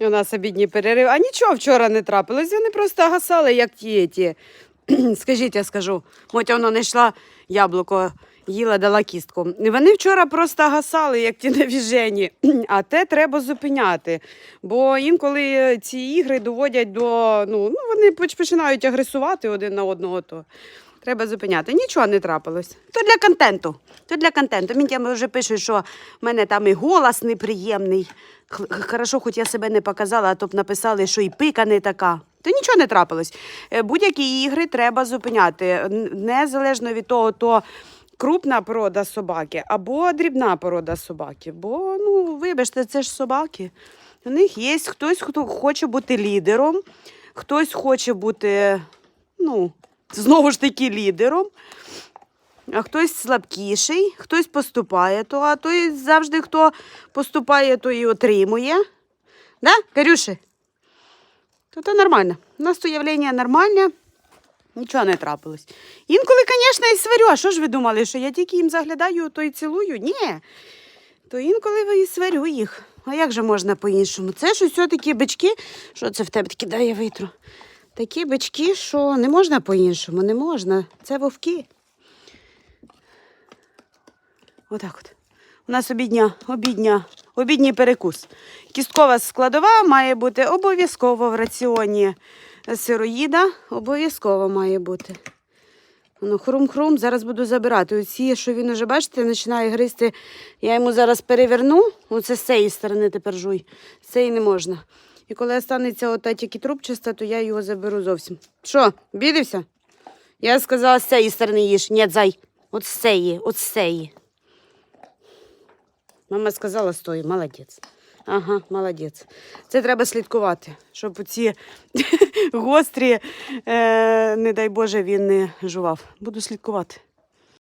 У нас обідній перерив. А нічого вчора не трапилось. Вони просто гасали, як ті. ті. Скажіть, я скажу. Мотя воно не йшла яблуко, їла, дала кістку. Вони вчора просто гасали, як ті навіжені. А те треба зупиняти. Бо інколи ці ігри доводять до. Ну, ну вони поч- починають агресувати один на одного. То треба зупиняти. Нічого не трапилось. То для контенту. То для контенту. Мені вже пишуть, що в мене там і голос неприємний. Хорошо, хоч я себе не показала, а то б написали, що і пика не така. То нічого не трапилось. Е, Будь-які ігри треба зупиняти. Незалежно від того, то крупна порода собаки або дрібна порода собаки. Бо, ну, вибачте, це ж собаки. У них є хтось, хто хоче бути лідером, хтось хоче бути, ну, знову ж таки, лідером. А хтось слабкіший, хтось поступає, то, а той завжди хто поступає, то і отримує. Да, Карюші? То це нормально. У нас то явлення нормальне, нічого не трапилось. Інколи, звісно, і сварю. А що ж ви думали, що я тільки їм заглядаю, то і цілую? Ні. То інколи і сварю їх. А як же можна по-іншому? Це ж все-таки бички. Що це в тебе таке? Дай я витру. Такі бички, що не можна по-іншому, не можна. Це вовки. Отак от. У нас обідня, обідня, обідній перекус. Кісткова складова має бути обов'язково в раціоні сироїда. Обов'язково має бути. Воно хрум-хрум, зараз буду забирати. Оці, що він уже, бачите, починає гризти. Я йому зараз переверну. Оце з цієї сторони тепер жуй. З цієї не можна. І коли останеться ота тільки трубчаста, то я його заберу зовсім. Що, бідився? Я сказала, з цієї сторони їж. Ні, зай. От з цієї, от з цієї. Мама сказала, стой, молодець. Ага, молодець. Це треба слідкувати, щоб ці гострі, е, не дай Боже, він не жував. Буду слідкувати.